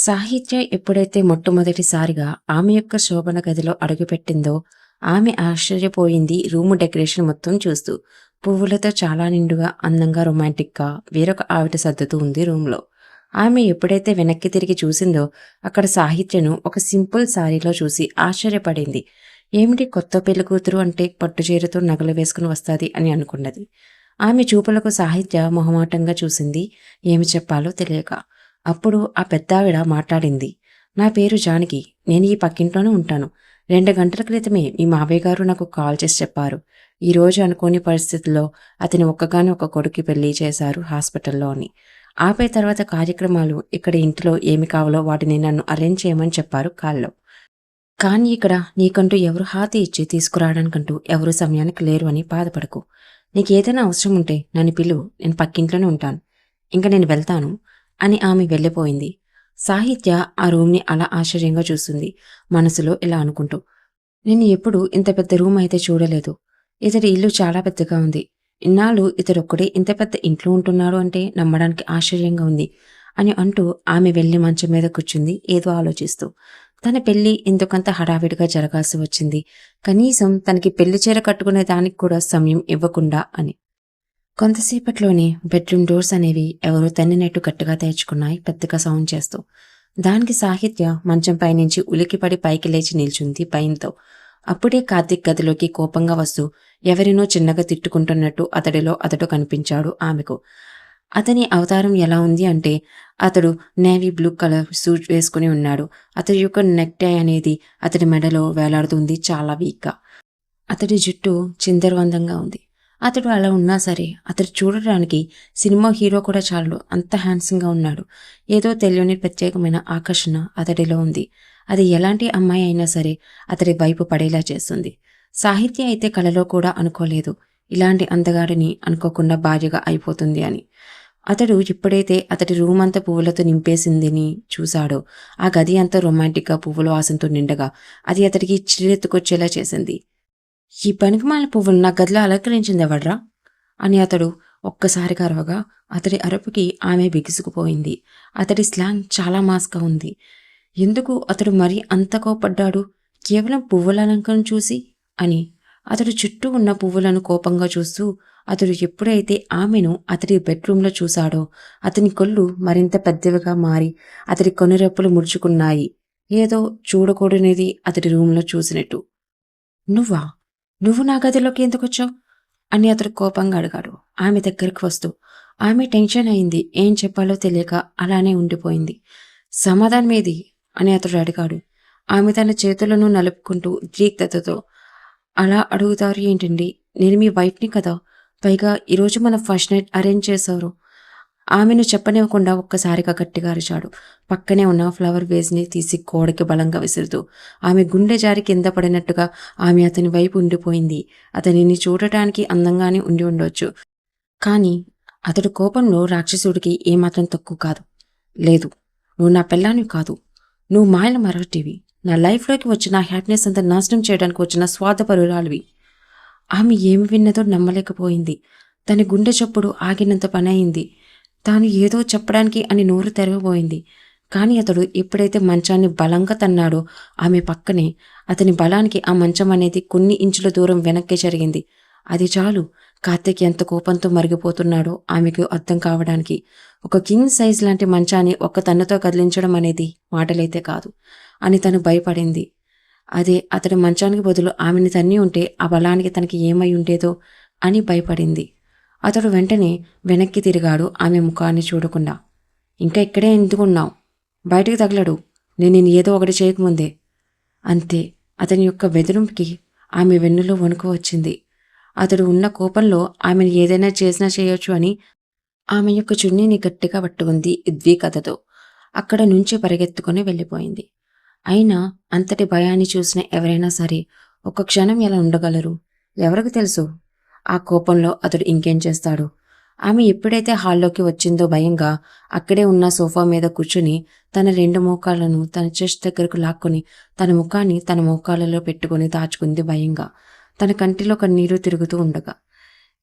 సాహిత్య ఎప్పుడైతే మొట్టమొదటిసారిగా ఆమె యొక్క శోభన గదిలో అడుగుపెట్టిందో ఆమె ఆశ్చర్యపోయింది రూము డెకరేషన్ మొత్తం చూస్తూ. పువ్వులతో చాలా నిండుగా అందంగా రొమాంటిక్గా వేరొక ఆవిడ సర్దుతూ ఉంది రూమ్లో. ఆమె ఎప్పుడైతే వెనక్కి తిరిగి చూసిందో అక్కడ సాహిత్యను ఒక సింపుల్ సారీలో చూసి ఆశ్చర్యపడింది. ఏమిటి కొత్త పెళ్ళి కూతురు అంటే పట్టుచీరతో నగలు వేసుకుని వస్తుంది అని అనుకున్నది. ఆమె చూపులకు సాహిత్య మొహమాటంగా చూసింది. ఏమి చెప్పాలో తెలియక. అప్పుడు ఆ పెద్దావిడ మాట్లాడింది. నా పేరు జానకి. నేను ఈ పక్కింట్లోనే ఉంటాను. రెండు గంటల క్రితమే మీ మావయ్య గారు నాకు కాల్ చేసి చెప్పారు. ఈరోజు అనుకోని పరిస్థితుల్లో అతని ఒక్కగాని ఒక కొడుకు పెళ్ళి చేశారు హాస్పిటల్లో అని. ఆపై తర్వాత కార్యక్రమాలు ఇక్కడ ఇంట్లో ఏమి కావాలో వాటిని నన్ను అరేంజ్ చేయమని చెప్పారు కాల్లో. కానీ ఇక్కడ నీకంటూ ఎవరు హాతి ఇచ్చి తీసుకురావడానికంటూ ఎవరు సమయానికి లేరు అని బాధపడకు. నీకు ఏదైనా అవసరం ఉంటే నన్ను పిలువు. నేను పక్కింట్లోనే ఉంటాను. ఇంకా నేను వెళ్తాను. అని ఆమె వెళ్ళిపోయింది. సాహిత్య ఆ రూమ్ని అలా ఆశ్చర్యంగా చూస్తుంది. మనసులో ఇలా అనుకుంటూ నేను ఎప్పుడు ఇంత పెద్ద రూమ్ అయితే చూడలేదు. ఇతడి ఇల్లు చాలా పెద్దగా ఉంది. ఇన్నాళ్ళు ఇతడొక్కడే ఇంత పెద్ద ఇంట్లో ఉంటున్నాడు అంటే నమ్మడానికి ఆశ్చర్యంగా ఉంది అని అంటూ ఆమె వెళ్ళి మంచం మీద కూర్చుంది ఏదో ఆలోచిస్తూ. తన పెళ్ళి ఎందుకంత హడావిడిగా జరగాల్సి వచ్చింది. కనీసం తనకి పెళ్ళి చీర కట్టుకునే దానికి కూడా సమయం ఇవ్వకుండా అని. కొంతసేపట్లోనే బెడ్రూమ్ డోర్స్ అనేవి ఎవరో తన్నినట్టు గట్టిగా తెరుచుకున్నాయి పెద్దగా సౌండ్ చేస్తూ. దానికి సాహిత్య మంచంపై నుంచి ఉలికిపడి పైకి లేచి నిల్చుంది భయంతో. అప్పుడే కార్తీక్ గదిలోకి కోపంగా వస్తూ ఎవరినో చిన్నగా తిట్టుకుంటున్నట్టు అతడిలో అతడు కనిపించాడు ఆమెకు. అతని అవతారం ఎలా ఉంది అంటే అతడు నేవీ బ్లూ కలర్ సూట్ వేసుకుని ఉన్నాడు. అతడి యొక్క నెక్ టై అనేది అతడి మెడలో వేలాడుతుంది చాలా వీక్గా. అతడి జుట్టు చిందరవందంగా ఉంది. అతడు అలా ఉన్నా సరే అతడు చూడడానికి సినిమా హీరో కూడా చాలు అంత హ్యాండ్సంగా ఉన్నాడు. ఏదో తెలియని ప్రత్యేకమైన ఆకర్షణ అతడిలో ఉంది. అది ఎలాంటి అమ్మాయి అయినా సరే అతడి వైపు పడేలా చేస్తుంది. సాహిత్య అయితే కలలో కూడా అనుకోలేదు. ఇలాంటి అందగాడిని అనుకోకుండా భార్యగా అయిపోతుంది అని. అతడు ఎప్పుడైతే అతడి రూమ్ అంతా పువ్వులతో నింపేసిందని చూశాడో. ఆ గది అంతా రొమాంటిక్గా పువ్వుల వాసంతో నిండగా అది అతడికి చిరెత్తుకొచ్చేలా చేసింది. ఈ పనికిమాల పువ్వులు నా గదిలో అలంకరించింది ఎవడ్రా? అని అతడు ఒక్కసారిగా అరవగా అతడి అరుపుకి ఆమె బిగుసుకుపోయింది. అతడి స్లాంగ్ చాలా మాస్గా ఉంది. ఎందుకు అతడు మరీ అంత కోపడ్డాడు కేవలం పువ్వుల అలంకరణ చూసి అని అతడు చుట్టూ ఉన్న పువ్వులను కోపంగా చూస్తూ అతడు ఎప్పుడైతే ఆమెను అతడి బెడ్రూంలో చూశాడో అతని కొళ్ళు మరింత పెద్దవిగా మారి అతడి కొనురెప్పులు ముడుచుకున్నాయి. ఏదో చూడకూడనిది అతడి రూంలో చూసినట్టు. నువ్వా? నువ్వు నా గదిలోకి ఎందుకు వచ్చావు అని అతడు కోపంగా అడిగాడు. ఆమె దగ్గరికి వస్తూ ఆమె టెన్షన్ అయింది ఏం చెప్పాలో తెలియక అలానే ఉండిపోయింది. సమాధానం ఏది? అని అతడు అడిగాడు. ఆమె తన చేతులను నలుపుకుంటూ ఉద్రిక్తతతో అలా అడుగుతారు ఏంటండి? నేను మీ వైఫ్ని కదా. పైగా ఈరోజు మన ఫస్ట్ నైట్ అరేంజ్ చేశారు. ఆమెను చెప్పనివ్వకుండా ఒక్కసారిగా గట్టిగా అరిచాడు. పక్కనే ఉన్న ఫ్లవర్ వేస్ని తీసి గోడకి బలంగా విసురుతూ ఆమె గుండె జారి కింద పడినట్టుగా ఆమె అతని వైపు ఉండిపోయింది. అతనిని చూడటానికి అందంగానే ఉండి ఉండొచ్చు. కానీ అతడు కోపంలో రాక్షసుడికి ఏమాత్రం తక్కువ కాదు. లేదు నువ్వు నా పెళ్ళాని కాదు. నువ్వు మాయల మరొకటివి. నా లైఫ్లోకి వచ్చిన హ్యాపీనెస్ అంతా నాశనం చేయడానికి వచ్చిన స్వార్థపరురాలివి. ఆమె ఏమి విన్నదో నమ్మలేకపోయింది. తన గుండె చప్పుడు ఆగినంత పని అయింది తాను ఏదో చెప్పడానికి అని నోరు తెరవబోయింది. కానీ అతడు ఎప్పుడైతే మంచాన్ని బలంగా తన్నాడో ఆమె పక్కనే అతని బలానికి ఆ మంచం అనేది కొన్ని ఇంచుల దూరం వెనక్కి జరిగింది. అది చాలు. కార్తీక్ ఎంత కోపంతో మరిగిపోతున్నాడో ఆమెకు అర్థం కావడానికి. ఒక కింగ్ సైజ్ లాంటి మంచాన్ని ఒక్క తన్నుతో కదిలించడం అనేది మాటలైతే కాదు అని తను భయపడింది. అదే అతడి మంచానికి బదులు ఆమెని తన్ని ఉంటే ఆ బలానికి తనకి ఏమై ఉండేదో అని భయపడింది. అతడు వెంటనే వెనక్కి తిరిగాడు. ఆమె ముఖాన్ని చూడకుండా. ఇంకా ఇక్కడే ఎందుకున్నావు? బయటికి తగలడు. నేను నేను ఏదో ఒకటి చేయకముందే. అంతే అతని యొక్క బెదిరింపుకి ఆమె వెన్నులో వణుకు వచ్చింది. అతడు ఉన్న కోపంలో ఆమెను ఏదైనా చేసినా చేయొచ్చు అని ఆమె యొక్క చున్నీని గట్టిగా పట్టుకుంది ఉద్వికతతో అక్కడ నుంచి పరిగెత్తుకుని వెళ్ళిపోయింది. అయినా అంతటి భయాన్ని చూసిన ఎవరైనా సరే ఒక క్షణం ఎలా ఉండగలరు? ఎవరికి తెలుసు? ఆ కోపంలో అతడు ఇంకేం చేస్తాడు? ఆమె ఎప్పుడైతే హాల్లోకి వచ్చిందో భయంగా అక్కడే ఉన్న సోఫా మీద కూర్చుని తన రెండు మోకాళ్ళను తన చెస్ట్ దగ్గరకు లాక్కొని తన ముఖాన్ని తన మోకాళ్ళలో పెట్టుకుని దాచుకుంది భయంగా. తన కంటిలో కన్నీరు తిరుగుతూ ఉండగా.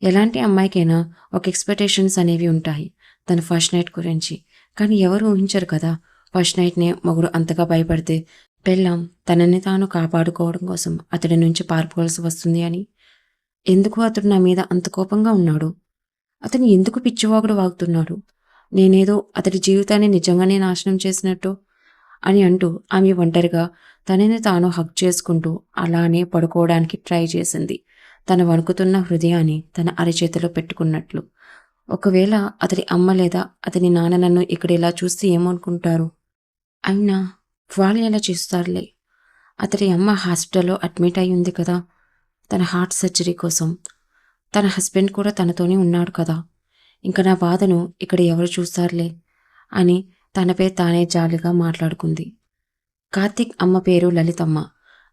ఎలాంటి అమ్మాయికైనా ఒక ఎక్స్పెక్టేషన్స్ అనేవి ఉంటాయి తన ఫస్ట్ నైట్ గురించి. కానీ ఎవరు ఊహించరు కదా ఫస్ట్ నైట్నే మొగుడు అంతగా భయపడితే పెళ్ళాం తనని తాను కాపాడుకోవడం కోసం అతడి నుంచి పారిపోవలసి వస్తుంది అని. ఎందుకు అతడు నా మీద అంత కోపంగా ఉన్నాడు? అతను ఎందుకు పిచ్చివాగుడు వాగుతున్నాడు? నేనేదో అతడి జీవితాన్ని నిజంగానే నాశనం చేసినట్టు అని అంటూ ఆమె ఒంటరిగా తనని తాను హక్ చేసుకుంటూ అలానే పడుకోవడానికి ట్రై చేసింది. తన వణుకుతున్న హృదయాన్ని తన అరచేతిలో పెట్టుకున్నట్లు. ఒకవేళ అతడి అమ్మ లేదా అతని నాన్న నన్ను ఇక్కడ ఇలా చూస్తే ఏమనుకుంటారు? అయినా వాళ్ళు ఎలా చేస్తారులే? అతడి అమ్మ హాస్పిటల్లో అడ్మిట్ అయి ఉంది కదా. తన హార్ట్ సర్జరీ కోసం. తన హస్బెండ్ కూడా తనతోనే ఉన్నాడు కదా. ఇంకా నా బాధను ఇక్కడ ఎవరు చూస్తారులే అని తనపై తానే జాలిగా మాట్లాడుకుంది. కార్తిక్ అమ్మ పేరు లలితమ్మ.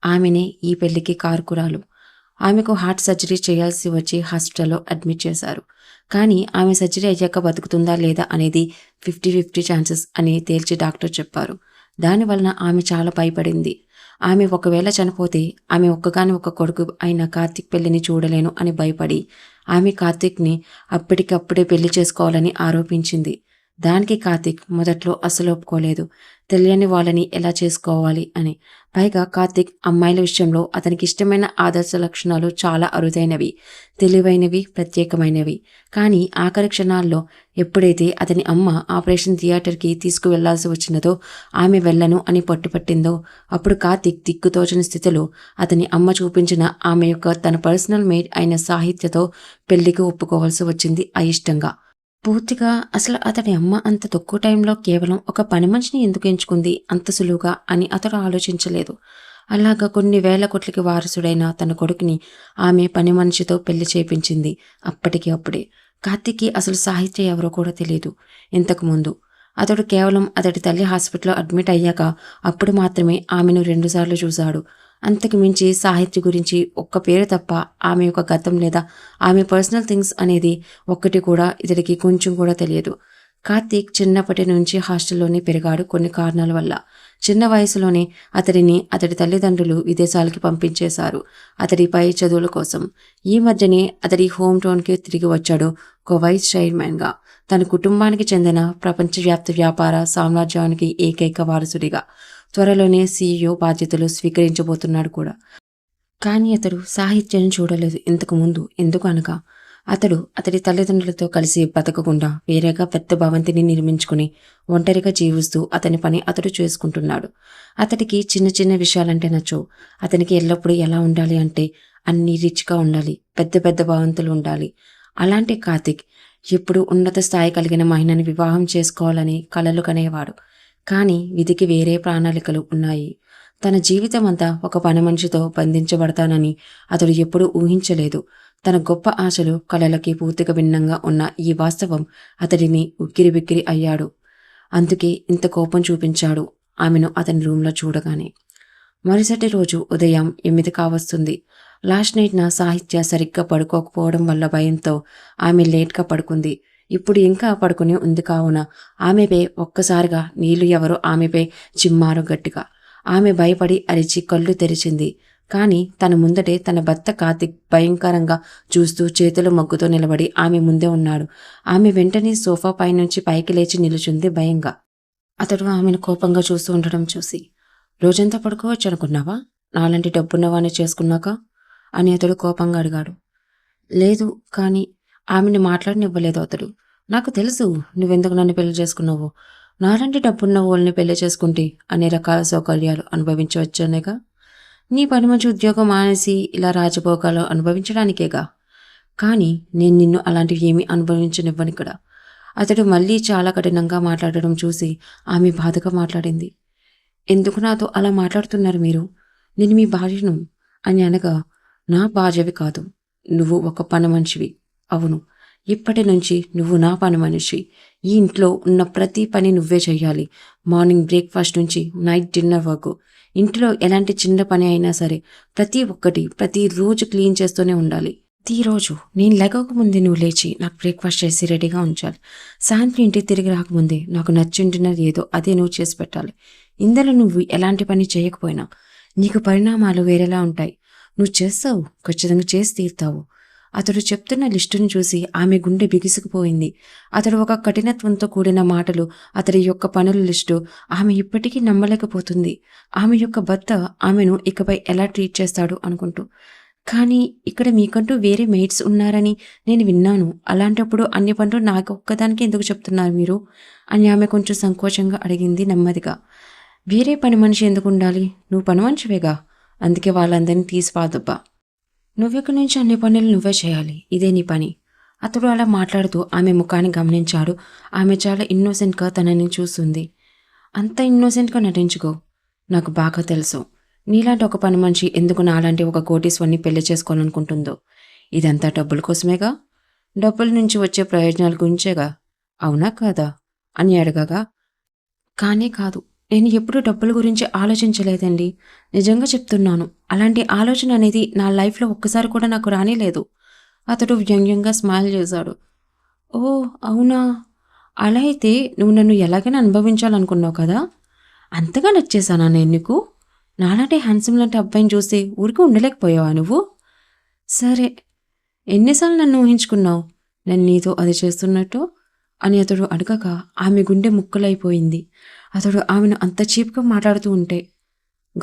ఆమెనే ఈ పెళ్ళికి కారుకురాలు. ఆమెకు హార్ట్ సర్జరీ చేయాల్సి వచ్చి హాస్పిటల్లో అడ్మిట్ చేశారు. కానీ ఆమె సర్జరీ అయ్యాక బతుకుతుందా లేదా అనేది ఫిఫ్టీ ఫిఫ్టీ ఛాన్సెస్ అని తేల్చి డాక్టర్ చెప్పారు. దానివలన ఆమె చాలా భయపడింది. ఆమె ఒకవేళ చనిపోతే ఆమె ఒక్కగాని ఒక కొడుకు అయిన కార్తిక్ పెళ్ళిని చూడలేను అని భయపడి ఆమె కార్తిక్ని అప్పటికప్పుడే పెళ్ళి చేసుకోవాలని ఆరోపించింది. దానికి కార్తిక్ మొదట్లో అసలు ఒప్పుకోలేదు. తెలియని వాళ్ళని ఎలా చేసుకోవాలి అని. పైగా కార్తిక్ అమ్మాయిల విషయంలో అతనికి ఇష్టమైన ఆదర్శ లక్షణాలు చాలా అరుదైనవి తెలివైనవి ప్రత్యేకమైనవి. కానీ ఆఖరి క్షణాల్లో ఎప్పుడైతే అతని అమ్మ ఆపరేషన్ థియేటర్కి తీసుకువెళ్ళాల్సి వచ్చినదో ఆమె వెళ్ళను అని పట్టుపట్టిందో అప్పుడు కార్తిక్ దిక్కుతోచని స్థితిలో అతని అమ్మ చూపించిన ఆమె యొక్క తన పర్సనల్ మేడ్ అయిన సాహిత్యతో పెళ్ళికి ఒప్పుకోవాల్సి వచ్చింది అయిష్టంగా. పూర్తిగా అసలు అతడి అమ్మ అంత తక్కువ టైంలో కేవలం ఒక పని మనిషిని ఎందుకు ఎంచుకుంది? అంత సులువుగా అని అతడు ఆలోచించలేదు. అలాగా కొన్ని వేల కోట్లకి వారసుడైన తన కొడుకుని ఆమె పని మనిషితో పెళ్ళి చేపించింది అప్పటికి అప్పుడే. కార్తిక్కి అసలు సాహిత్య ఎవరో కూడా తెలియదు ఇంతకుముందు అతడు కేవలం అతడి తల్లి హాస్పిటల్లో అడ్మిట్ అయ్యాక అప్పుడు మాత్రమే ఆమెను రెండుసార్లు చూశాడు. అంతకు మించి సాహిత్య గురించి ఒక్క పేరు తప్ప ఆమె యొక్క గతం లేదా ఆమె పర్సనల్ థింగ్స్ అనేది ఒక్కటి కూడా ఇతడికి కొంచెం కూడా తెలియదు. కార్తీక్ చిన్నప్పటి నుంచి హాస్టల్లోనే పెరిగాడు కొన్ని కారణాల వల్ల. చిన్న వయసులోనే అతడిని అతడి తల్లిదండ్రులు విదేశాలకి పంపించేశారు. అతడి పై చదువుల కోసం. ఈ మధ్యనే అతడి హోమ్ టౌన్కి తిరిగి వచ్చాడు ఒక వైస్ చైర్మన్గా. తన కుటుంబానికి చెందిన ప్రపంచవ్యాప్త వ్యాపార సామ్రాజ్యానికి ఏకైక వారసుడిగా. త్వరలోనే సీఈఓ బాధ్యతలు స్వీకరించబోతున్నాడు కూడా. కానీ అతడు సాహిత్యాన్ని చూడలేదు ఇంతకు ముందు. ఎందుకు అనగా అతడు అతడి తల్లిదండ్రులతో కలిసి బతకకుండా వేరేగా పెద్ద భవంతిని నిర్మించుకుని ఒంటరిగా జీవిస్తూ అతని పని అతడు చేసుకుంటున్నాడు. అతడికి చిన్న చిన్న విషయాలంటే నచ్చు. అతనికి ఎల్లప్పుడూ ఎలా ఉండాలి అంటే అన్ని రిచ్గా ఉండాలి పెద్ద పెద్ద భవంతులు ఉండాలి. అలాంటి కార్తిక్ ఎప్పుడు ఉన్నత స్థాయి కలిగిన మహిళని వివాహం చేసుకోవాలని కలలు కనేవాడు. కానీ విధికి వేరే ప్రణాళికలు ఉన్నాయి. తన జీవితం అంతా ఒక పని మనిషితో బంధించబడతానని అతడు ఎప్పుడూ ఊహించలేదు. తన గొప్ప ఆశలు కళలకి పూర్తిగా భిన్నంగా ఉన్న ఈ వాస్తవం అతడిని ఉక్కిరిబిక్కిరి అయ్యాడు. అందుకే ఇంత కోపం చూపించాడు ఆమెను అతని రూంలో చూడగానే. మరుసటి రోజు ఉదయం ఎనిమిది కావస్తుంది. లాస్ట్ నైట్ నా సాహిత్య సరిగ్గా పడుకోకపోవడం వల్ల భయంతో ఆమె లేట్గా పడుకుంది. ఇప్పుడు ఇంకా పడుకుని ఉంది కావున ఆమెపై ఒక్కసారిగా నీళ్ళు ఎవరో ఆమెపై చిమ్మారు గట్టిగా. ఆమె భయపడి అరిచి కళ్ళు తెరిచింది. కానీ తన ముందటే తన భర్త కార్తిక్ భయంకరంగా చూస్తూ చేతులు మగ్గుతో నిలబడి ఆమె ముందే ఉన్నాడు. ఆమె వెంటనే సోఫా పైనుంచి పైకి లేచి నిలుచుంది భయంగా. అతడు ఆమెను కోపంగా చూస్తూ ఉండడం చూసి రోజంతా పడుకోవచ్చు అనుకున్నావా? నాలాంటి డబ్బున్నవాణ్ణి చేసుకున్నాక? అని అతడు కోపంగా అడిగాడు. లేదు కానీ ఆమెను మాట్లాడనివ్వలేదు అతడు. నాకు తెలుసు నువ్వెందుకు నన్ను పెళ్ళి చేసుకున్నావు? నాలాంటి డబ్బున్న వాళ్ళని పెళ్ళి చేసుకుంటే అన్ని రకాల సౌకర్యాలు అనుభవించవచ్చనేగా? నీ పని మంచి ఉద్యోగం మానేసి ఇలా రాజభోగాలు అనుభవించడానికేగా? కానీ నేను నిన్ను అలాంటివి ఏమీ అనుభవించనివ్వను ఇక్కడ. అతడు మళ్ళీ చాలా కఠినంగా మాట్లాడడం చూసి ఆమె బాధగా మాట్లాడింది. ఎందుకు నాతో అలా మాట్లాడుతున్నారు మీరు? నేను మీ భార్యను అని అనగా నా భార్యవి కాదు. నువ్వు ఒక పని మనిషివి. అవును. ఇప్పటి నుంచి నువ్వు నా పని మనిషి. ఈ ఇంట్లో ఉన్న ప్రతి పని నువ్వే చేయాలి మార్నింగ్ బ్రేక్ఫాస్ట్ నుంచి నైట్ డిన్నర్ వరకు. ఇంట్లో ఎలాంటి చిన్న పని అయినా సరే ప్రతి ఒక్కటి ప్రతి రోజు క్లీన్ చేస్తూనే ఉండాలి. ప్రతిరోజు నేను లెగకముందే నువ్వు లేచి నాకు బ్రేక్ఫాస్ట్ చేసి రెడీగా ఉంచాలి. సాయంత్రం ఇంటికి తిరిగి రాకముందే నాకు నచ్చిన డిన్నర్ ఏదో అదే నువ్వు చేసి పెట్టాలి. ఇందులో నువ్వు ఎలాంటి పని చేయకపోయినా నీకు పరిణామాలు వేరేలా ఉంటాయి. నువ్వు చేస్తావు ఖచ్చితంగా చేసి తీరుతావు. అతడు చెప్తున్న లిస్టును చూసి ఆమె గుండె బిగుసుకుపోయింది. అతడు ఒక కఠినత్వంతో కూడిన మాటలు అతడి యొక్క పనుల లిస్టు ఆమె ఇప్పటికీ నమ్మలేకపోతుంది. ఆమె యొక్క భర్త ఆమెను ఇకపై ఎలా ట్రీట్ చేస్తాడు అనుకుంటూ. కానీ ఇక్కడ మీకంటూ వేరే మెయిట్స్ ఉన్నారని నేను విన్నాను. అలాంటప్పుడు అన్ని పనులు నాకు ఒక్కదానికి ఎందుకు చెప్తున్నారు మీరు? అని ఆమె కొంచెం సంకోచంగా అడిగింది నెమ్మదిగా. వేరే పని మనిషి ఎందుకు ఉండాలి? నువ్వు పని మనిషివేగా అందుకే వాళ్ళందరినీ తీసిపాదబ్బా. నువ్వెక్కడి నుంచి అన్ని పనులు నువ్వే చేయాలి. ఇదే నీ పని. అతడు అలా మాట్లాడుతూ ఆమె ముఖాన్ని గమనించాడు. ఆమె చాలా ఇన్నోసెంట్గా తనని చూస్తుంది. అంత ఇన్నోసెంట్గా నటించుకో. నాకు బాగా తెలుసు. నీలాంటి ఒక పని మనిషి ఎందుకు నాలాంటి ఒక కోటీశ్వరిని పెళ్ళి చేసుకోవాలనుకుంటుందో? ఇదంతా డబ్బుల కోసమేగా? డబ్బుల నుంచి వచ్చే ప్రయోజనాల గురించేగా? అవునా కాదా? అని అడగగా. కానీ కాదు. నేను ఎప్పుడూ డబ్బుల గురించి ఆలోచించలేదండి. నిజంగా చెప్తున్నాను అలాంటి ఆలోచన అనేది నా లైఫ్లో ఒక్కసారి కూడా నాకు రానేలేదు. అతడు వ్యంగ్యంగా స్మైల్ చేశాడు. ఓ అవునా? అలా అయితే నువ్వు నన్ను ఎలాగైనా అనుభవించాలనుకున్నావు కదా? అంతగా నచ్చేసానా నేను నీకు? నాలాంటి హ్యాండ్సమ్ లాంటి అబ్బాయిని చూసి ఊరికి ఉండలేకపోయావా నువ్వు? సరే ఎన్నిసార్లు నన్ను ఊహించుకున్నావు? నేను నీతో అది చేస్తున్నట్టు? అని అతడు అడగక ఆమె గుండె ముక్కలైపోయింది. అతడు ఆమెను అంత చీప్గా మాట్లాడుతూ ఉంటే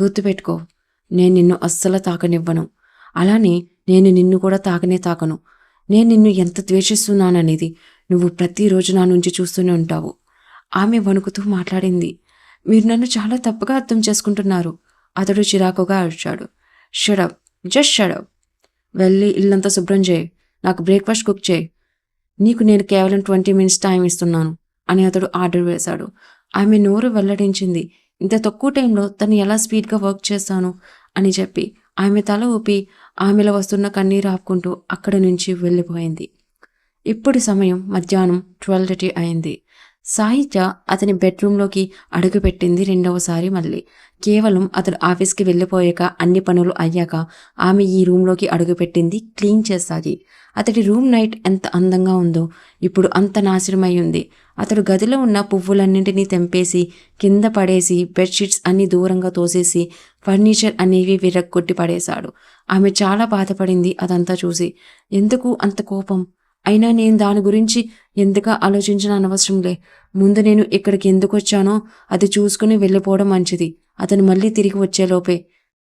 గుర్తుపెట్టుకో నేను నిన్ను అస్సలు తాకనివ్వను. అలానే నేను నిన్ను కూడా తాకనే తాకను. నేను నిన్ను ఎంత ద్వేషిస్తున్నాననేది నువ్వు ప్రతిరోజు నా నుంచి చూస్తూనే ఉంటావు. ఆమె వణుకుతూ మాట్లాడింది. మీరు నన్ను చాలా తప్పుగా అర్థం చేసుకుంటున్నారు అతడు చిరాకుగా అరిచాడు. షడప్ జస్ట్ షడప్ వెళ్ళి ఇల్లంతా శుభ్రం చేయి. నాకు బ్రేక్ఫాస్ట్ కుక్ చేయి. నీకు నేను కేవలం ట్వంటీ మినిట్స్ టైం ఇస్తున్నాను అని అతడు ఆర్డర్ వేశాడు. ఆమె నోరు వెల్లడించింది. ఇంత తక్కువ టైంలో తను ఎలా స్పీడ్గా వర్క్ చేస్తాను? అని చెప్పి ఆమె తల ఊపి ఆమెలో వస్తున్న కన్నీరు ఆపుకుంటూ అక్కడి నుంచి వెళ్ళిపోయింది. ఇప్పుడు సమయం మధ్యాహ్నం ట్వెల్వ్ థర్టీ అయింది. సాహిత్య అతని బెడ్రూమ్లోకి అడుగుపెట్టింది రెండవసారి మళ్ళీ. కేవలం అతడు ఆఫీస్కి వెళ్ళిపోయాక అన్ని పనులు అయ్యాక ఆమె ఈ రూమ్లోకి అడుగుపెట్టింది క్లీన్ చేస్తాది అతడి రూమ్ నైట్ ఎంత అందంగా ఉందో. ఇప్పుడు అంత నాశనమై ఉంది. అతడు గదిలో ఉన్న పువ్వులన్నింటినీ తెంపేసి కింద పడేసి బెడ్షీట్స్ అన్ని దూరంగా తోసేసి ఫర్నిచర్ అనేవి విరగ్గొట్టి పడేశాడు. ఆమె చాలా బాధపడింది అదంతా చూసి. ఎందుకు అంత కోపం? అయినా నేను దాని గురించి ఎందుకు ఆలోచించిన అనవసరంలే ముందు నేను ఇక్కడికి ఎందుకు వచ్చానో అది చూసుకుని వెళ్ళిపోవడం మంచిది. అతను మళ్ళీ తిరిగి వచ్చేలోపే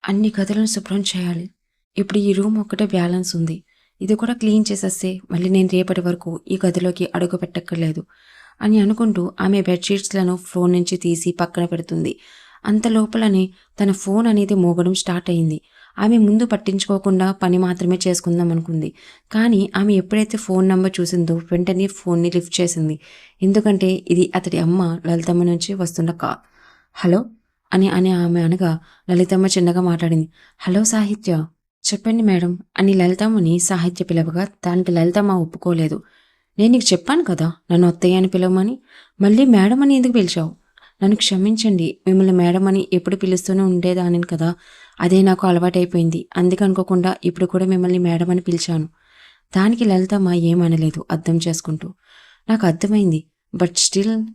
అన్ని గదులను శుభ్రం చేయాలి. ఇప్పుడు ఈ రూమ్ ఒక్కటే బ్యాలెన్స్ ఉంది. ఇది కూడా క్లీన్ చేసేస్తే మళ్ళీ నేను రేపటి వరకు ఈ గదిలోకి అడుగు పెట్టక్కర్లేదు అని అనుకుంటూ ఆమె బెడ్షీట్స్లను ఫోన్ నుంచి తీసి పక్కన పెడుతుంది. అంత లోపలనే తన ఫోన్ అనేది మోగడం స్టార్ట్ అయింది. ఆమె ముందు పట్టించుకోకుండా పని మాత్రమే చేసుకుందాం అనుకుంది. కానీ ఆమె ఎప్పుడైతే ఫోన్ నంబర్ చూసిందో వెంటనే ఫోన్ని లిఫ్ట్ చేసింది. ఎందుకంటే ఇది అతడి అమ్మ లలితమ్మ నుంచి వస్తున్న కాల్. హలో? అని అని ఆమె అనగా లలితమ్మ చిన్నగా మాట్లాడింది. హలో సాహిత్య? చెప్పండి మేడం. అని లలితమ్మని సాహిత్య పిలవగా దానికి లలితమ్మ ఒప్పుకోలేదు. నేను నీకు చెప్పాను కదా నన్ను అత్తయ్య అని పిలవమని. మళ్ళీ మేడం అని ఎందుకు పిలిచావు? నన్ను క్షమించండి. మిమ్మల్ని మేడం అని ఎప్పుడు పిలుస్తూనే ఉండేదాని కదా. అదే నాకు అలవాటైపోయింది. అందుకనుకోకుండా ఇప్పుడు కూడా మిమ్మల్ని మేడం అని పిలిచాను. దానికి లలితమ్మ ఏమనలేదు అర్థం చేసుకుంటూ. నాకు అర్థమైంది. బట్ స్టిల్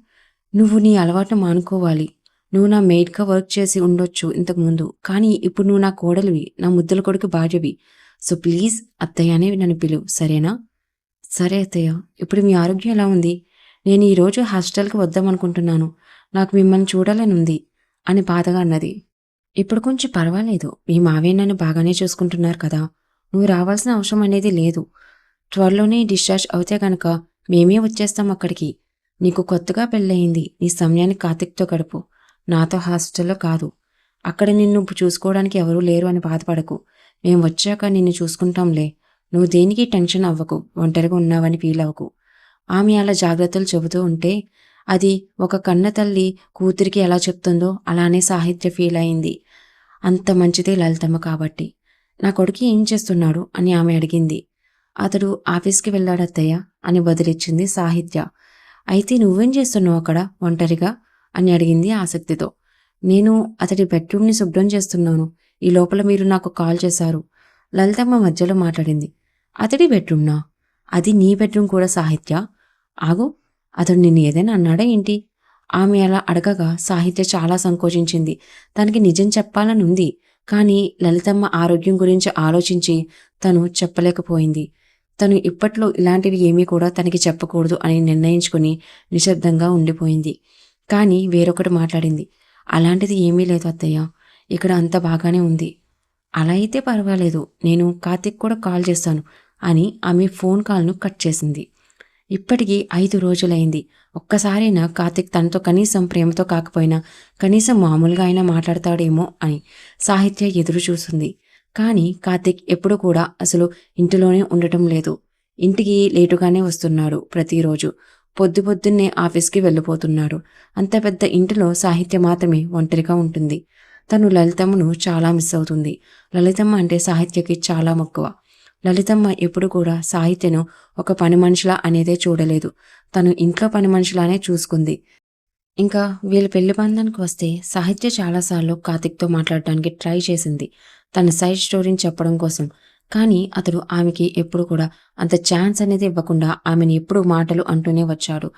నువ్వు నీ అలవాటును మానుకోవాలి. నువ్వు నా మెయిడ్గా వర్క్ చేసి ఉండొచ్చు ఇంతకుముందు కానీ ఇప్పుడు నువ్వు నా కోడలివి నా ముద్దల కొడుకు భార్యవి. సో ప్లీజ్ అత్తయ్య అని నన్ను పిలువు. సరేనా? సరే అత్తయ్య. ఇప్పుడు మీ ఆరోగ్యం ఎలా ఉంది? నేను ఈరోజు హాస్టల్కి వద్దామనుకుంటున్నాను. నాకు మిమ్మల్ని చూడాలని ఉంది అని బాధగా అన్నది. ఇప్పుడు కొంచెం పర్వాలేదు. మీ మావే నన్ను బాగానే చూసుకుంటున్నారు కదా. నువ్వు రావాల్సిన అవసరం అనేది లేదు. త్వరలోనే డిశ్చార్జ్ అవుతే గనక మేమే వచ్చేస్తాం అక్కడికి. నీకు కొత్తగా పెళ్ళయింది. నీ సమయాన్ని కార్తిక్తో గడుపు. నాతో హాస్టల్లో కాదు. అక్కడ నిన్ను చూసుకోవడానికి ఎవరూ లేరు అని బాధపడకు. మేము వచ్చాక నిన్ను చూసుకుంటాంలే. నువ్వు దేనికి టెన్షన్ అవ్వకు? ఒంటరిగా ఉన్నావని ఫీల్ అవ్వకు. ఆమె అలా జాగ్రత్తలు చెబుతూ ఉంటే అది ఒక కన్న తల్లి కూతురికి ఎలా చెప్తుందో అలానే సాహిత్య ఫీల్ అయింది. అంత మంచిదే లలితమ్మ కాబట్టి. నా కొడుకు ఏం చేస్తున్నాడు? అని ఆమె అడిగింది. అతడు ఆఫీస్కి వెళ్ళాడత్తయ్య అని బదిలిచ్చింది సాహిత్య. అయితే నువ్వేం చేస్తున్నావు అక్కడ? ఒంటరిగా? అని అడిగింది ఆసక్తితో. నేను అతడి బెడ్రూమ్ని శుభ్రం చేస్తున్నాను. ఈ లోపల మీరు నాకు కాల్ చేశారు. లలితమ్మ మధ్యలో మాట్లాడింది. అతడి బెడ్రూమ్నా? అది నీ బెడ్రూమ్ కూడా సాహిత్య? ఆగు అతడు నిన్ను ఏదైనా అన్నాడా ఏంటి? ఆమె అలా అడగగా సాహిత్య చాలా సంకోచించింది. తనకి నిజం చెప్పాలని ఉంది కానీ లలితమ్మ ఆరోగ్యం గురించి ఆలోచించి తను చెప్పలేకపోయింది. తను ఇప్పట్లో ఇలాంటివి ఏమీ కూడా తనకి చెప్పకూడదు అని నిర్ణయించుకుని నిశ్శబ్దంగా ఉండిపోయింది. కానీ వేరొకటి మాట్లాడింది. అలాంటిది ఏమీ లేదు అత్తయ్య. ఇక్కడ అంత బాగానే ఉంది. అలా అయితే పర్వాలేదు. నేను కార్తిక్ కూడా కాల్ చేస్తాను అని ఆమె ఫోన్ కాల్ను కట్ చేసింది. ఇప్పటికీ ఐదు రోజులైంది. ఒక్కసారైనా కార్తిక్ తనతో కనీసం ప్రేమతో కాకపోయినా కనీసం మామూలుగా అయినా మాట్లాడతాడేమో అని సాహిత్య ఎదురు చూసింది. కానీ కార్తిక్ ఎప్పుడు కూడా అసలు ఇంటిలోనే ఉండటం లేదు. ఇంటికి లేటుగానే వస్తున్నాడు ప్రతిరోజు. పొద్దు పొద్దున్నే ఆఫీస్కి వెళ్ళిపోతున్నాడు. అంత పెద్ద ఇంటిలో సాహిత్య మాత్రమే ఒంటరిగా ఉంటుంది. తను లలితమ్మను చాలా మిస్ అవుతుంది. లలితమ్మ అంటే సాహిత్యకి చాలా మక్కువ. లలితమ్మ ఎప్పుడు కూడా సాహిత్యను ఒక పని మనిషిలా అనేదే చూడలేదు. తను ఇంట్లో పని మనిషిలానే చూసుకుంది. ఇంకా వీళ్ళ పెళ్ళి బంధానికి వస్తే సాహిత్య చాలాసార్లు కార్తిక్తో మాట్లాడడానికి ట్రై చేసింది. తన సైడ్ స్టోరీని చెప్పడం కోసం కానీ అతడు ఆమెకి ఎప్పుడు కూడా అంత ఛాన్స్ అనేది ఇవ్వకుండా ఆమెను ఎప్పుడు మాటలు అంటూనే వచ్చాడు.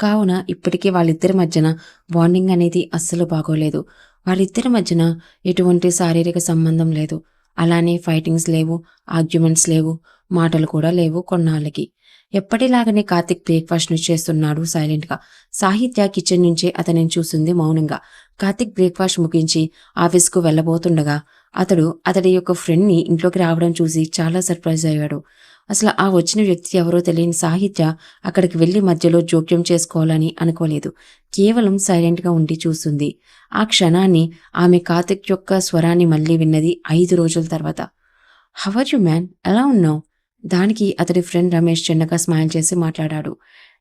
కావున ఇప్పటికీ వాళ్ళిద్దరి మధ్యన బాండింగ్ అనేది అస్సలు బాగోలేదు. వాళ్ళిద్దరి మధ్యన ఎటువంటి శారీరక సంబంధం లేదు. అలానే ఫైటింగ్స్ లేవు ఆర్గ్యుమెంట్స్ లేవు. మాటలు కూడా లేవు కొన్నాళ్ళకి. ఎప్పటిలాగానే కార్తిక్ బ్రేక్ఫాస్ట్ను చేస్తున్నాడు సైలెంట్గా సాహిత్య కిచెన్ నుంచే అతనిని చూసింది మౌనంగా. కార్తిక్ బ్రేక్ఫాస్ట్ ముగించి ఆఫీస్కు వెళ్ళబోతుండగా అతడు అతడి యొక్క ఫ్రెండ్ని ఇంట్లోకి రావడం చూసి చాలా సర్ప్రైజ్ అయ్యాడు. అసలు ఆ వచ్చిన వ్యక్తి ఎవరో తెలియని సాహిత్య అక్కడికి వెళ్ళి మధ్యలో జోక్యం చేసుకోవాలని అనుకోలేదు. కేవలం సైలెంట్గా ఉండి చూస్తుంది. ఆ క్షణాన్ని ఆమె కార్తిక్ యొక్క స్వరాన్ని మళ్ళీ విన్నది ఐదు రోజుల తర్వాత. How are you man? ఎలా ఉన్నావు? దానికి అతడి ఫ్రెండ్ రమేష్ చిన్నగా స్మైల్ చేసి మాట్లాడాడు.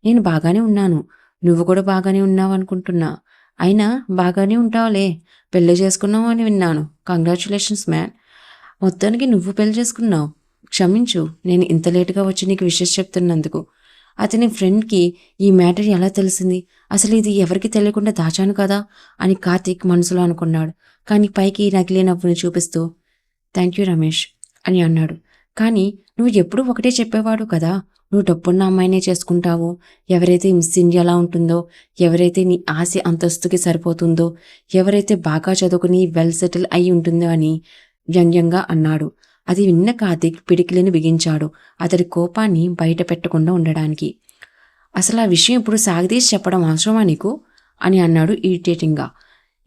నేను బాగానే ఉన్నాను. నువ్వు కూడా బాగానే ఉన్నావు అనుకుంటున్నా. అయినా బాగానే ఉంటావులే. పెళ్ళి చేసుకున్నావు అని విన్నాను. Congratulations man. మొత్తానికి నువ్వు పెళ్ళి చేసుకున్నావు. క్షమించు. నేను ఇంత లేటుగా వచ్చి నీకు విషయం చెప్తున్నందుకు. అతని ఫ్రెండ్కి ఈ మ్యాటర్ ఎలా తెలిసింది? అసలు ఇది ఎవరికి తెలియకుండా దాచాను కదా? అని కార్తీక్ మనసులో అనుకున్నాడు. కానీ పైకి నకిలీ నవ్వుని చూపిస్తూ థ్యాంక్ యూ రమేష్ అని అన్నాడు. కానీ నువ్వు ఎప్పుడూ ఒకటే చెప్పేవాడు కదా. నువ్వు డబ్బున్న అమ్మాయినే చేసుకుంటావు. ఎవరైతే మిస్ ఇండియాలా ఉంటుందో ఎవరైతే నీ ఆశ అంతస్తుకి సరిపోతుందో ఎవరైతే బాగా చదువుకుని వెల్ సెటిల్ అయి ఉంటుందో అని వ్యంగ్యంగా అన్నాడు. అది విన్న కార్తీక్ పిడికిలిని బిగించాడు. అతడి కోపాన్ని బయట పెట్టకుండా ఉండడానికి. అసలు ఆ విషయం ఇప్పుడు సాగదీసి చెప్పడం అవసరమా నీకు? అని అన్నాడు ఇరిటేటింగ్గా.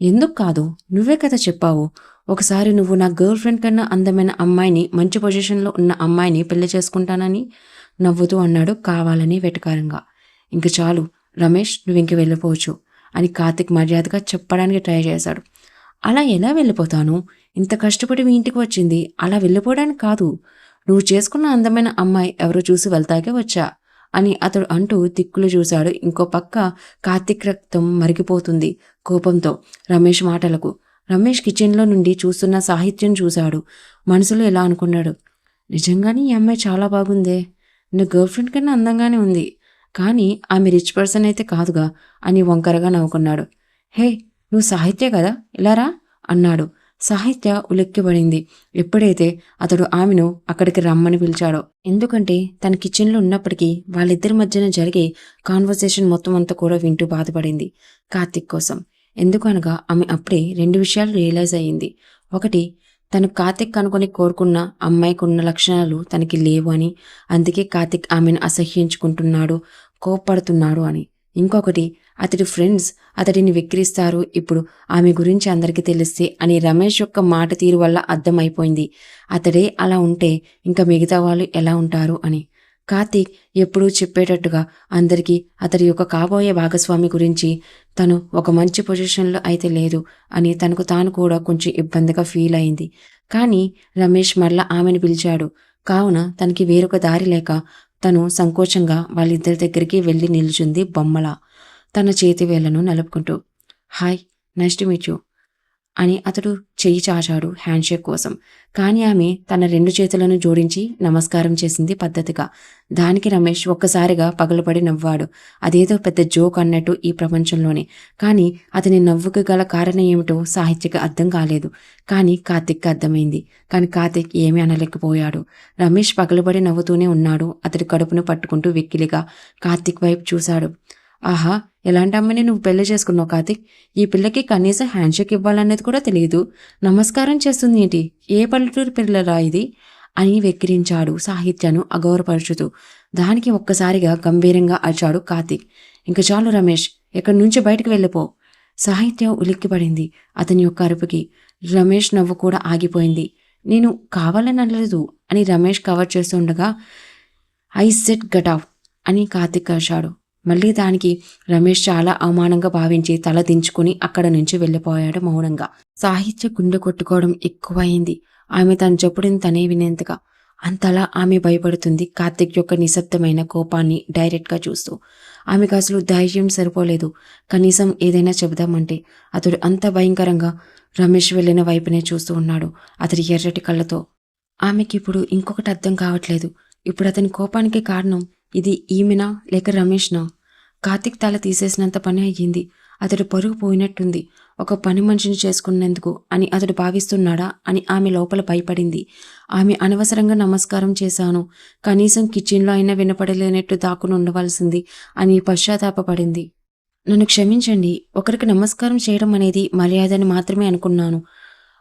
ఎందుకు కాదు? నువ్వే కదా చెప్పావు. ఒకసారి నువ్వు నా గర్ల్ ఫ్రెండ్ కన్నా అందమైన అమ్మాయిని మంచి పొజిషన్లో ఉన్న అమ్మాయిని పెళ్ళి చేసుకుంటానని నవ్వుతూ అన్నాడు కావాలని వెటకారంగా. ఇంక చాలు రమేష్ నువ్వు ఇంక వెళ్ళిపోవచ్చు అని కార్తిక్ మర్యాదగా చెప్పడానికి ట్రై చేశాడు. అలా ఎలా వెళ్ళిపోతాను? ఇంత కష్టపడి మీ ఇంటికి వచ్చింది అలా వెళ్ళిపోవడానికి కాదు. నువ్వు చేసుకున్న అందమైన అమ్మాయి ఎవరో చూసి వెళ్తాకే వచ్చా? అని అతడు అంటూ దిక్కులు చూశాడు. ఇంకో పక్క కార్తిక్ రక్తం మరిగిపోతుంది కోపంతో రమేష్ మాటలకు. రమేష్ కిచెన్లో నుండి చూస్తున్న సాహిత్యం చూశాడు. మనసులో ఎలా అనుకున్నాడు? నిజంగానే ఈ అమ్మాయి చాలా బాగుందే. నా గర్ల్ ఫ్రెండ్ కన్నా అందంగానే ఉంది. కానీ ఆమె రిచ్ పర్సన్ అయితే కాదుగా అని వంకరగా నవ్వుకున్నాడు. హే నువ్వు సాహిత్య కదా? ఇలారా అన్నాడు. సాహిత్య ఉలిక్కిపడింది. ఎప్పుడైతే అతడు ఆమెను అక్కడికి రమ్మని పిలిచాడో. ఎందుకంటే తన కిచెన్లో ఉన్నప్పటికీ వాళ్ళిద్దరి మధ్యన జరిగే కాన్వర్సేషన్ మొత్తం అంతా కూడా వింటూ బాధపడింది కార్తిక్ కోసం. ఎందుకనగా ఆమె అప్పుడే రెండు విషయాలు రియలైజ్ అయ్యింది. ఒకటి తను కార్తిక్ అనుకుని కోరుకున్న అమ్మాయికి ఉన్న లక్షణాలు తనకి లేవు అని అందుకే కార్తిక్ ఆమెను అసహ్యించుకుంటున్నాడు కోప్పడుతున్నాడు అని. ఇంకొకటి అతడి ఫ్రెండ్స్ అతడిని విక్రిస్తారు ఇప్పుడు ఆమె గురించి అందరికీ తెలిస్తే అని రమేష్ యొక్క మాట తీరు వల్ల అర్థమైపోయింది. అతడే అలా ఉంటే ఇంకా మిగతా వాళ్ళు ఎలా ఉంటారు అని. కార్తీక్ ఎప్పుడూ చెప్పేటట్టుగా అందరికీ అతడి యొక్క కాబోయే భాగస్వామి గురించి తను ఒక మంచి పొజిషన్లో అయితే లేదు అని తనకు తాను కూడా కొంచెం ఇబ్బందిగా ఫీల్ అయింది. కానీ రమేష్ మరలా ఆమెను పిలిచాడు. కావున తనకి వేరొక దారి లేక తను సంకోచంగా వాళ్ళిద్దరి దగ్గరికి వెళ్ళి నిల్చుంది బొమ్మల తన చేతి వేళ్ళను నలుపుకుంటూ. Hi nice to meet you. అని అతడు చెయ్యి చాచాడు హ్యాండ్షేక్ కోసం. కానీ ఆమె తన రెండు చేతులను జోడించి నమస్కారం చేసింది పద్ధతిగా. దానికి రమేష్ ఒక్కసారిగా పగలపడి నవ్వాడు. అదేదో పెద్ద జోక్ అన్నట్టు ఈ ప్రపంచంలోనే. కానీ అతని నవ్వుకు గల కారణం ఏమిటో సాహిత్యకి అర్థం కాలేదు. కానీ కార్తిక్కి అర్థమైంది. కానీ కార్తిక్ ఏమీ అనలేకపోయాడు. రమేష్ పగలబడి నవ్వుతూనే ఉన్నాడు. అతడి కడుపును పట్టుకుంటూ వెక్కిలిగా కార్తిక్ వైపు చూశాడు. ఆహా ఎలాంటి అమ్మాయిని నువ్వు పెళ్ళి చేసుకున్నావు కార్తిక్? ఈ పిల్లకి కనీసం హ్యాండ్షేక్ ఇవ్వాలనేది కూడా తెలియదు. నమస్కారం చేస్తుంది ఏంటి? ఏ పల్లెటూరు పిల్లరా ఇది? అని వెక్కిరించాడు సాహిత్యను అగౌరపరుచుతూ దానికి ఒక్కసారిగా గంభీరంగా అరిచాడు కార్తిక్. ఇంక చాలు రమేష్ ఎక్కడి నుంచి బయటకు వెళ్ళిపో? సాహిత్యం ఉలిక్కిపడింది అతని యొక్క అరుపుకి. రమేష్ నవ్వు కూడా ఆగిపోయింది. నేను కావాలని అనలేదు అని రమేష్ కవర్ చేస్తుండగా ఐ సెట్ గట్ అవుట్ అని కార్తిక్ అరిచాడు. మళ్ళీ దానికి రమేష్ చాలా అవమానంగా భావించి తల దించుకుని అక్కడ నుంచి వెళ్ళిపోయాడు మౌనంగా. సాహిత్య గుండె కొట్టుకోవడం ఎక్కువయింది ఆమె తను చెప్పుడిని తనే వినేంతగా. అంతలా ఆమె భయపడుతుంది కార్తిక్ యొక్క నిశ్శబ్దమైన కోపాన్ని డైరెక్ట్గా చూస్తూ. ఆమెకు అసలు ధైర్యం సరిపోలేదు. కనీసం ఏదైనా చెబుదామంటే అతడు అంత భయంకరంగా రమేష్ వెళ్ళిన వైపునే చూస్తూ ఉన్నాడు అతడి ఎర్రటి కళ్ళతో. ఆమెకి ఇప్పుడు ఇంకొకటి అర్థం కావట్లేదు. ఇప్పుడు అతని కోపానికి కారణం ఇది ఈమెనా లేక రమేష్నా? కార్తిక్ తల తీసేసినంత పని అయ్యింది. అతడు పరుగు పోయినట్టుంది. ఒక పని మనిషిని చేసుకున్నందుకు అని అతడు భావిస్తున్నాడా అని ఆమె లోపల భయపడింది. ఆమె అనవసరంగా నమస్కారం చేశాను. కనీసం కిచెన్లో అయినా వినపడలేనట్టు దాక్కుని ఉండవలసింది అని పశ్చాత్తాపపడింది. నన్ను క్షమించండి. ఒకరికి నమస్కారం చేయడం అనేది మర్యాదని మాత్రమే అనుకున్నాను.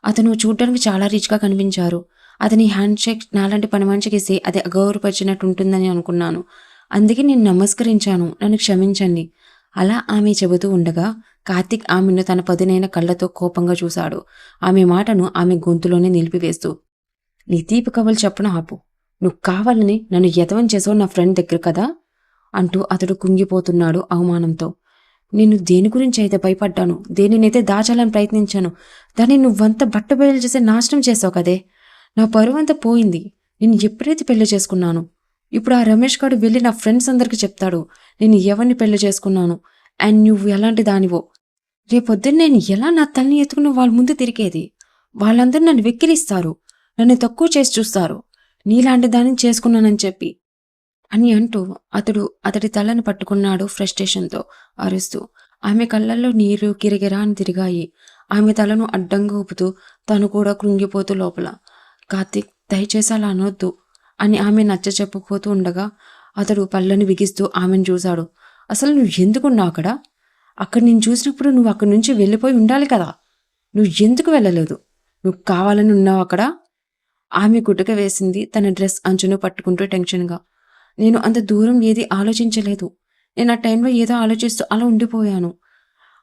అతను చూడడానికి చాలా రిచ్గా కనిపించారు. అతని హ్యాండ్ షేక్ నాలాంటి పని మనిషికి ఇస్తే అది అగౌరవపరిచినట్టు ఉంటుందని అనుకున్నాను. అందుకే నేను నమస్కరించాను. నన్ను క్షమించండి. అలా ఆమె చెబుతూ ఉండగా కార్తిక్ ఆమెను తన పదునైన కళ్ళతో కోపంగా చూశాడు. ఆమె మాటను ఆమె గొంతులోనే నిలిపివేస్తూ నీ తీపి కబులు చెప్పను ఆపు. నువ్వు కావాలని నన్ను యతవం చేసావు నా ఫ్రెండ్ దగ్గర కదా? అంటూ అతడు కుంగిపోతున్నాడు అవమానంతో. నేను దేని గురించి అయితే భయపడ్డాను? దేనినైతే దాచాలని ప్రయత్నించాను? దాన్ని నువ్వంత బట్టబయలు చేసి నాశనం చేసావు కదే? నా పరువంతా పోయింది. నేను ఎప్పుడైతే పెళ్ళి చేసుకున్నాను? ఇప్పుడు ఆ రమేష్ గారు వెళ్ళి నా ఫ్రెండ్స్ అందరికి చెప్తాడు నేను ఎవరిని పెళ్ళి చేసుకున్నాను? అండ్ నువ్వు ఎలాంటి దానివో? రేపొద్దున నేను ఎలా నా తల్లిని ఎత్తుకుని వాళ్ళ ముందు తిరిగేది? వాళ్ళందరూ నన్ను వెక్కిరిస్తారు నన్ను తక్కువ చేసి చూస్తారు. నీలాంటి దానిని చేసుకున్నానని చెప్పి. అని అంటూ అతడు అతడి తలను పట్టుకున్నాడు ఫ్రస్ట్రేషన్తో అరుస్తూ. ఆమె కళ్ళల్లో నీరు కిరగిరా అని తిరిగాయి. ఆమె తలను అడ్డంగా ఊపుతూ తను కూడా కృంగిపోతూ లోపల కార్తీక్ దయచేసి అలా అనొద్దు అని ఆమె నచ్చ చెప్పుకోతూ ఉండగా అతడు పళ్ళని బిగిస్తూ ఆమెను చూశాడు. అసలు నువ్వు ఎందుకున్నావు అక్కడ? అక్కడ నేను చూసినప్పుడు నువ్వు అక్కడి నుంచి వెళ్ళిపోయి ఉండాలి కదా. నువ్వు ఎందుకు వెళ్ళలేదు? నువ్వు కావాలని ఉన్నావు అక్కడ? ఆమె గుటక వేసింది తన డ్రెస్ అంచును పట్టుకుంటూ టెన్షన్గా. నేను అంత దూరం ఏది ఆలోచించలేదు. నేను ఆ టైంలో ఏదో ఆలోచిస్తూ అలా ఉండిపోయాను.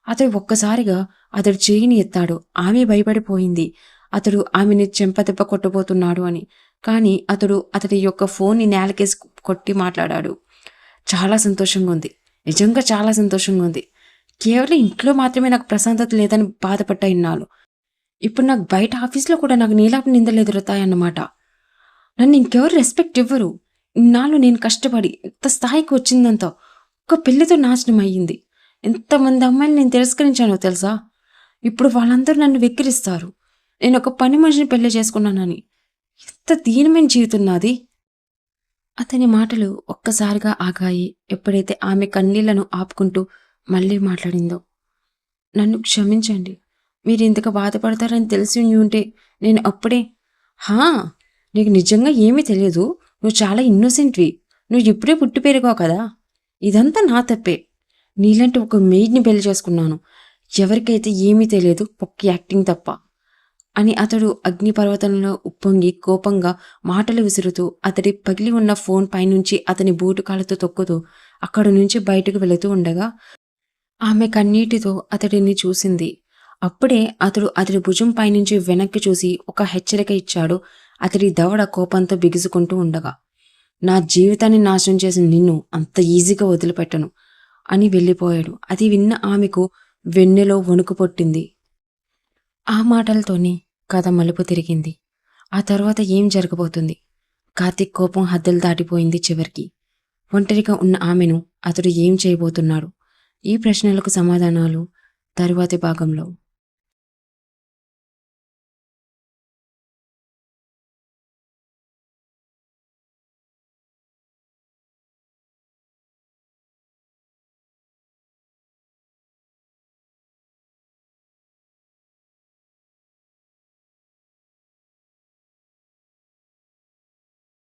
అతడు ఒక్కసారిగా అతడు చేయిని ఎత్తాడు. ఆమె భయపడిపోయింది. అతడు ఆమెని చెంపదెబ్బ కొట్టబోతున్నాడు అని. కానీ అతడు అతడి యొక్క ఫోన్ని నేలకేసి కొట్టి మాట్లాడాడు. చాలా సంతోషంగా ఉంది. నిజంగా చాలా సంతోషంగా ఉంది. కేవలం ఇంట్లో మాత్రమే నాకు ప్రశాంతత లేదని బాధపడ్డా ఇన్నాళ్ళు. ఇప్పుడు నాకు బయట ఆఫీస్లో కూడా నాకు నీలాపు నిందలు ఎదురుతాయన్నమాట నన్ను ఇంకెవరు రెస్పెక్ట్ ఇవ్వరు. ఇన్నాళ్ళు నేను కష్టపడి ఎంత స్థాయికి వచ్చిందంతా ఒక పెళ్ళితో నాశనం అయ్యింది. ఎంతమంది అమ్మాయిలు నేను తిరస్కరించానో తెలుసా? ఇప్పుడు వాళ్ళందరూ నన్ను వెక్కిరిస్తారు. నేను ఒక పని మనిషిని పెళ్ళి చేసుకున్నానని. ఎంత దీనమైన జీవితం నాది. అతని మాటలు ఒక్కసారిగా ఆగాయి. ఎప్పుడైతే ఆమె కన్నీళ్ళను ఆపుకుంటూ మళ్ళీ మాట్లాడిందో. నన్ను క్షమించండి. మీరు ఇంతగా బాధపడతారని తెలిసి ఉంటే నేను అప్పుడే హా నీకు నిజంగా ఏమీ తెలియదు. నువ్వు చాలా ఇన్నోసెంట్వి నువ్వు ఇప్పుడే పుట్టి పెరిగావు కదా. ఇదంతా నా తప్పే. నీలాంటి ఒక మెయిడ్ని పెళ్ళి చేసుకున్నాను. ఎవరికైతే ఏమీ తెలియదు పొక్క యాక్టింగ్ తప్ప. అని అతడు అగ్నిపర్వతంలో ఉప్పొంగి కోపంగా మాటలు విసురుతూ అతడి పగిలి ఉన్న ఫోన్ పైనుంచి అతని బూటు తొక్కుతూ అక్కడి నుంచి బయటకు వెళుతూ ఉండగా ఆమె కన్నీటితో అతడిని చూసింది. అప్పుడే అతడు అతడి భుజం పైనుంచి వెనక్కి చూసి ఒక హెచ్చరిక ఇచ్చాడు. అతడి దవడ కోపంతో బిగుసుకుంటూ ఉండగా నా జీవితాన్ని నాశనం చేసిన నిన్ను అంత ఈజీగా వదిలిపెట్టను అని వెళ్ళిపోయాడు. అది విన్న ఆమెకు వెన్నెలో వణుకు పొట్టింది. ఆ మాటలతోనే కథ మలుపు తిరిగింది. ఆ తర్వాత ఏం జరగబోతుంది? కార్తిక్ కోపం హద్దులు దాటిపోయింది చివరికి. ఒంటరిగా ఉన్న ఆమెను అతడు ఏం చేయబోతున్నాడు? ఈ ప్రశ్నలకు సమాధానాలు తరువాతి భాగంలో.